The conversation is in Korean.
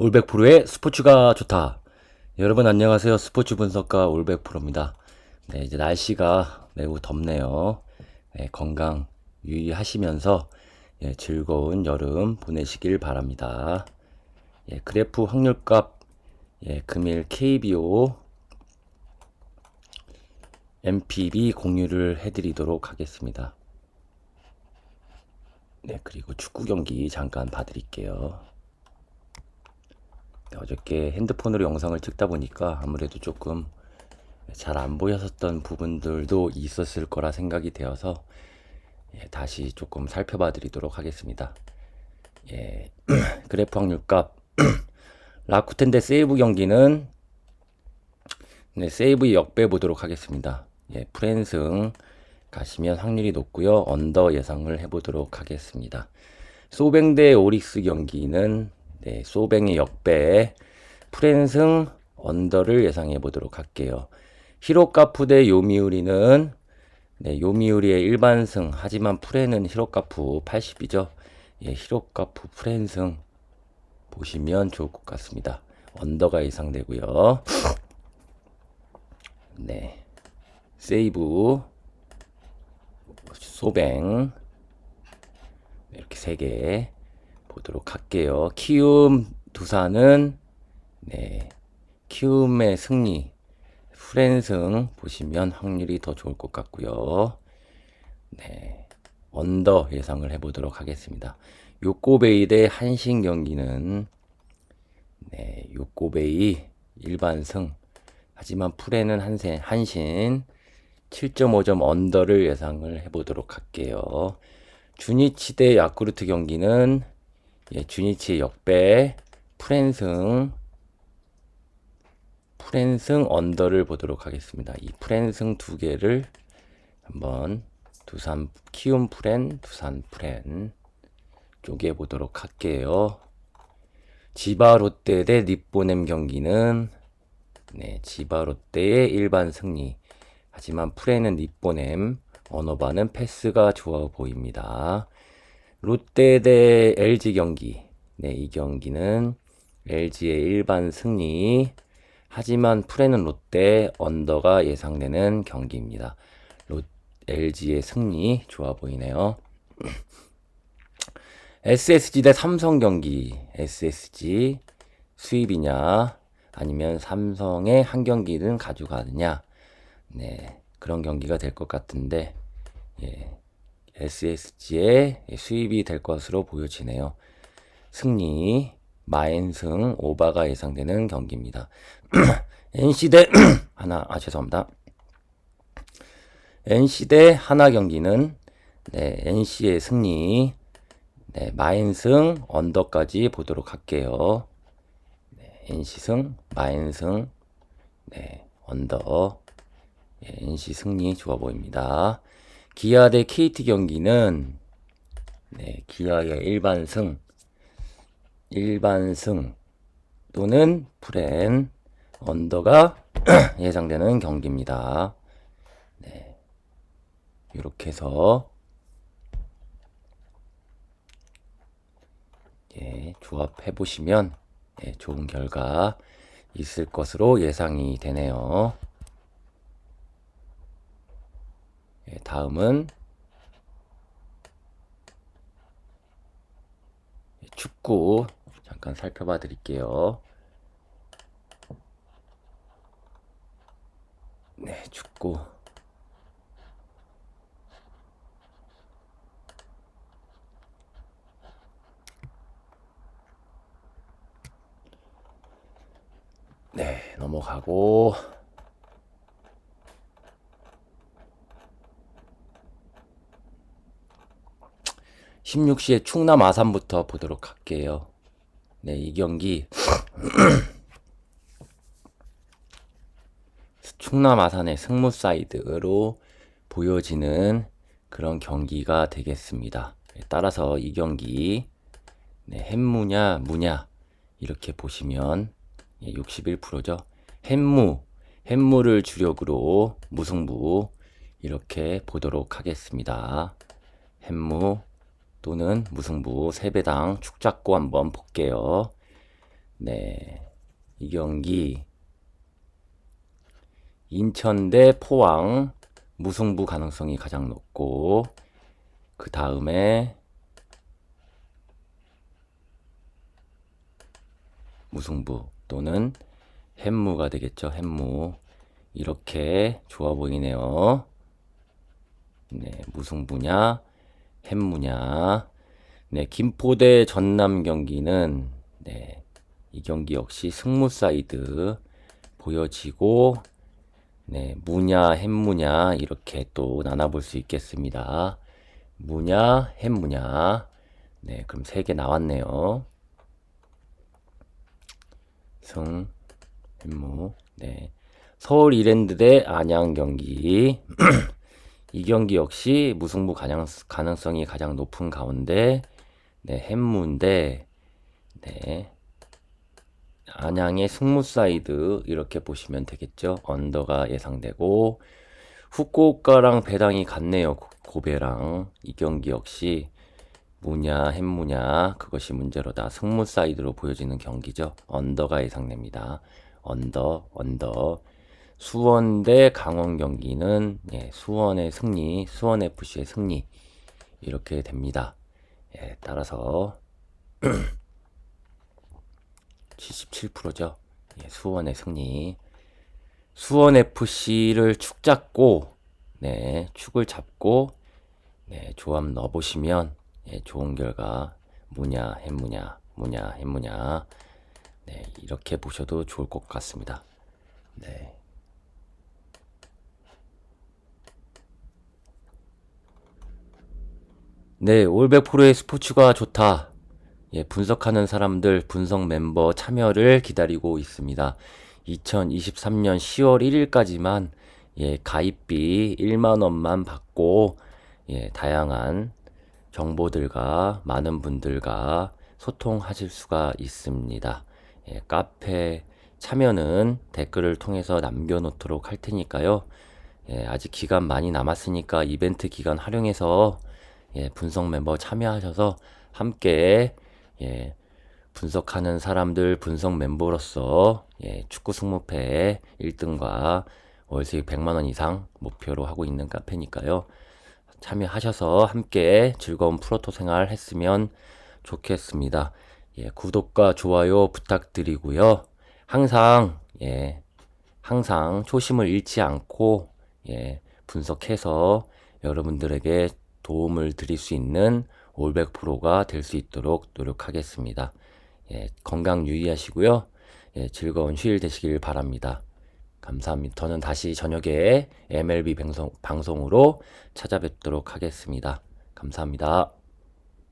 올백프로의 스포츠가 좋다. 여러분 안녕하세요. 스포츠 분석가 올백프로입니다. 네, 이제 날씨가 매우 덥네요. 네, 건강 유의하시면서 예, 즐거운 여름 보내시길 바랍니다. 예, 그래프 확률값 예, 금일 KBO MPB 공유를 해드리도록 하겠습니다. 네, 그리고 축구 경기 잠깐 봐드릴게요. 네, 어저께 핸드폰으로 영상을 찍다 보니까 아무래도 조금 잘 안 보였었던 부분들도 있었을 거라 생각이 되어서 예, 다시 조금 살펴봐 드리도록 하겠습니다. 예, 그래프 확률값 라쿠텐 대 세이브 경기는 네, 세이브의 역배 보도록 하겠습니다. 예, 프랜승 가시면 확률이 높고요. 언더 예상을 해보도록 하겠습니다. 소뱅 대 오릭스 경기는 네, 소뱅의 역배 프랜승 언더를 예상해 보도록 할게요. 히로카프 대 요미우리는 네, 요미우리의 일반승 하지만 프레는 히로카프 80이죠. 예, 히로카프 프랜승 보시면 좋을 것 같습니다. 언더가 예상되고요. 네. 세이브 소뱅 이렇게 세 개 보도록 할게요. 키움 두산은 네. 키움의 승리 프랜승 보시면 확률이 더 좋을 것 같고요. 네. 언더 예상을 해보도록 하겠습니다. 요코베이 대 한신 경기는 네, 요코베이 일반승 하지만 풀에는 한신, 한신 7.5점 언더를 예상을 해보도록 할게요. 주니치 대 야쿠르트 경기는 예, 주니치의 역배 프랜승 프랜승 언더를 보도록 하겠습니다. 이 프랜승 두 개를 한번 두산 키움 프랜 두산 프랜 쪼개 보도록 할게요. 지바 롯데 대 니뽀넴 경기는 네, 지바 롯데의 일반 승리. 하지만 프레는 니뽀넴, 언어바는 패스가 좋아 보입니다. 롯데 대 LG 경기. 네, 이 경기는 LG의 일반 승리. 하지만 프레는 롯데 언더가 예상되는 경기입니다. 롯, LG의 승리 좋아 보이네요. SSG 대 삼성 경기. SSG 수입이냐 아니면 삼성의 한 경기는 가져가느냐. 네. 그런 경기가 될 것 같은데 예. SSG의 수입이 될 것으로 보여지네요. 승리 마엔승 오바가 예상되는 경기입니다. NC 대 하나 아 죄송합니다. NC 대 하나 경기는 네, NC의 승리 네, 마엔승 언더까지 보도록 할게요. 네, NC승 마엔승 네, 언더 예, NC 승리 좋아 보입니다. 기아 대 KT 경기는 네, 기아의 일반승 일반승 또는 프렌 언더가 예상되는 경기입니다. 네. 이렇게 해서 예, 조합해 보시면 예, 좋은 결과 있을 것으로 예상이 되네요. 예, 다음은 축구 잠깐 살펴봐 드릴게요. 네, 축구. 네, 넘어가고 16시에 충남 아산부터 보도록 할게요. 네, 이 경기 충남 아산의 승무 사이드로 보여지는 그런 경기가 되겠습니다. 따라서 이 경기 네, 햄무냐 무냐 이렇게 보시면 61%죠. 햄무 햄무를 주력으로 무승부 이렇게 보도록 하겠습니다. 햄무 또는 무승부 3배당 축 잡고 한번 볼게요. 네. 이 경기 인천 대 포항 무승부 가능성이 가장 높고 그 다음에 무승부 또는 햄무가 되겠죠. 햄무 이렇게 좋아 보이네요. 네, 무승부냐 햄무냐 네, 김포 대 전남 경기는 네, 이 경기 역시 승무 사이드 보여지고 네, 무냐 햄무냐 이렇게 또 나눠볼 수 있겠습니다. 무냐 햄무냐 네, 그럼 세 개 나왔네요. 승 햄무 네. 서울 이랜드 대 안양 경기 이 경기 역시 무승부 가능, 가능성이 가장 높은 가운데 네, 햄무인데 네. 안양의 승무 사이드 이렇게 보시면 되겠죠. 언더가 예상되고 후쿠오카랑 배당이 같네요. 고- 고배랑 이 경기 역시 무냐 햄무냐 그것이 문제로다. 승무 사이드로 보여지는 경기죠. 언더가 예상됩니다. 언더 언더 수원 대 강원 경기는 예, 수원의 승리, 수원 FC의 승리 이렇게 됩니다. 예, 따라서 77%죠. 예, 수원의 승리. 수원 FC를 축 잡고 네, 축을 잡고 네, 조합 넣어 보시면 예, 좋은 결과 무냐 햄무냐 무냐 햄무냐 네, 이렇게 보셔도 좋을 것 같습니다. 네. 네, 올백 프로의 스포츠가 좋다. 예, 분석하는 사람들 분석 멤버 참여를 기다리고 있습니다. 2023년 10월 1일까지만 예, 가입비 1만 원만 받고 예, 다양한 정보들과 많은 분들과 소통하실 수가 있습니다. 예, 카페 참여는 댓글을 통해서 남겨놓도록 할 테니까요. 예, 아직 기간 많이 남았으니까 이벤트 기간 활용해서 예, 분석 멤버 참여하셔서 함께 예, 분석하는 사람들 분석 멤버로서 예, 축구 승무패 1등과 월 수익 100만 원 이상 목표로 하고 있는 카페니까요. 참여하셔서 함께 즐거운 프로토 생활 했으면 좋겠습니다. 예, 구독과 좋아요 부탁드리고요. 항상 예, 항상 초심을 잃지 않고 예, 분석해서 여러분들에게 도움을 드릴 수 있는 올백 프로가 될 수 있도록 노력하겠습니다. 예, 건강 유의하시고요. 예, 즐거운 휴일 되시길 바랍니다. 감사합니다. 저는 다시 저녁에 MLB 방송, 방송으로 찾아뵙도록 하겠습니다. 감사합니다.